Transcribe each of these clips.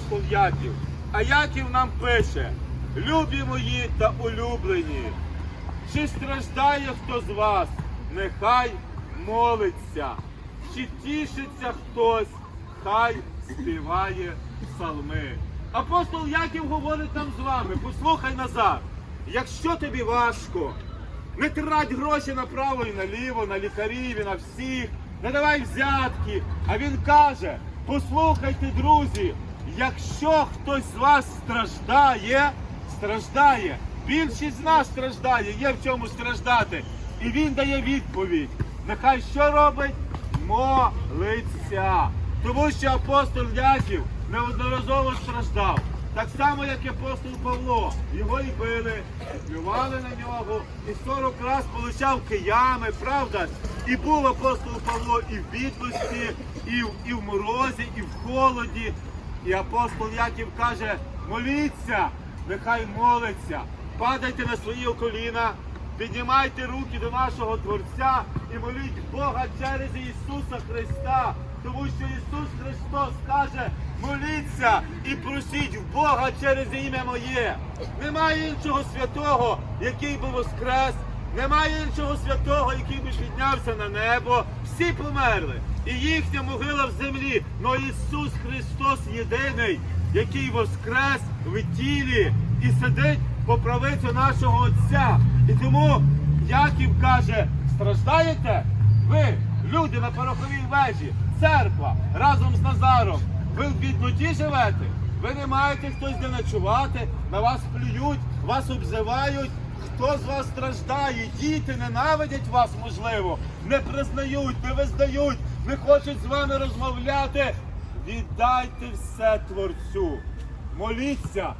апостол Яків. А Яків нам пише: любі мої та улюблені, чи страждає хто з вас, нехай молиться, чи тішиться хтось, хай співає псалми. Апостол Яків говорить нам з вами, послухай назад, якщо тобі важко, не трать гроші направо і наліво, на лікарів і на всіх, не давай взятки. А він каже: послухайте, друзі, якщо хтось з вас страждає, страждає. Більшість з нас страждає, є в чому страждати. І він дає відповідь. Нехай що робить? Молиться. Тому що апостол Яків неодноразово страждав. Так само, як і апостол Павло. Його і били, і плювали на нього, і 40 раз получав киями, правда? І був апостол Павло і в бідності, і в, і в морозі, і в холоді. І апостол Яків каже: моліться, нехай молиться, падайте на свої коліна, піднімайте руки до нашого Творця і моліть Бога через Ісуса Христа. Тому що Ісус Христос каже, моліться і просіть в Бога через ім'я моє. Немає іншого святого, який би воскрес, немає іншого святого, який би піднявся на небо. Всі померли. І їхня могила в землі. Но Ісус Христос єдиний, який воскрес в тілі і сидить по правицю нашого Отця. І тому Яків каже: страждаєте? Ви, люди на пороховій вежі, церква разом з Назаром. Ви в бідноті живете? Ви не маєте хтось де ночувати, на вас плюють, вас обзивають. Хто з вас страждає? Діти ненавидять вас, можливо, не признають, не визнають, не хочуть з вами розмовляти. Віддайте все Творцю. Моліться,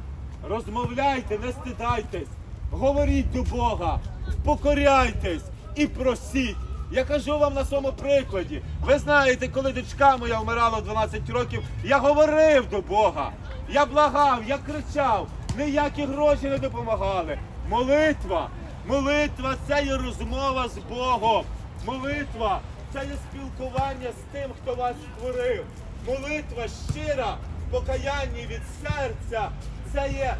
розмовляйте, не стидайтесь, говоріть до Бога, покоряйтесь і просіть. Я кажу вам на своєму прикладі. Ви знаєте, коли дочка моя вмирала в 12 років, я говорив до Бога. Я благав, я кричав, ніякі гроші не допомагали. Молитва, молитва це є розмова з Богом. Молитва це є спілкування з тим, хто вас створив. Молитва щира, в покаянні від серця. Це є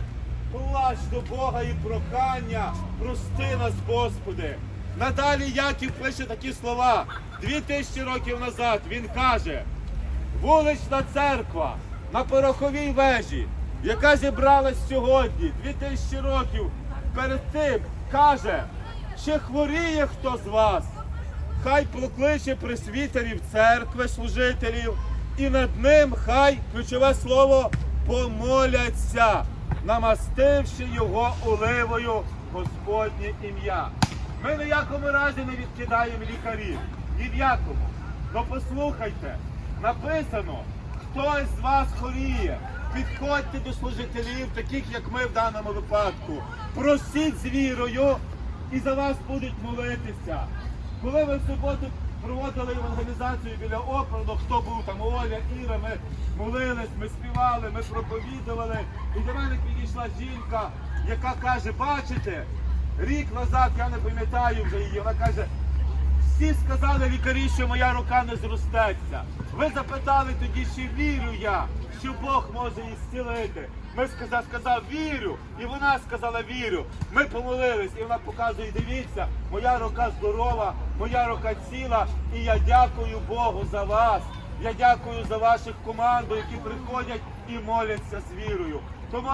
плач до Бога і прохання. Прости нас, Господи. Надалі Яків пише такі слова. Дві тисячі років назад він каже: вулична церква на пороховій вежі, яка зібралась сьогодні, дві тисячі років перед тим, каже, чи хворіє хто з вас, хай покличе присвітерів церкви, служителів, і над ним хай ключове слово помоляться, намастивши його оливою Господнє ім'я. Ми в якому разі не відкидаємо лікарів. Ні в якому. Ну послухайте, написано, хтось з вас хворіє. Підходьте до служителів, таких як ми в даному випадку. Просіть з вірою і за вас будуть молитися. Коли ми в суботу проводили евангелізацію біля оперну, хто був там Оля, Іра, ми молились, ми співали, ми проповідували. І до мене підійшла жінка, яка каже, бачите, рік назад, я не пам'ятаю вже її, вона каже, всі сказали лікарі, що моя рука не зростеться. Ви запитали тоді, чи вірю я, що Бог може її зцілити. Ми сказав, сказав, вірю. І вона сказала, вірю. Ми помолились, і вона показує, дивіться, моя рука здорова, моя рука ціла, і я дякую Богу за вас. Я дякую за ваших команду, які приходять і моляться з вірою.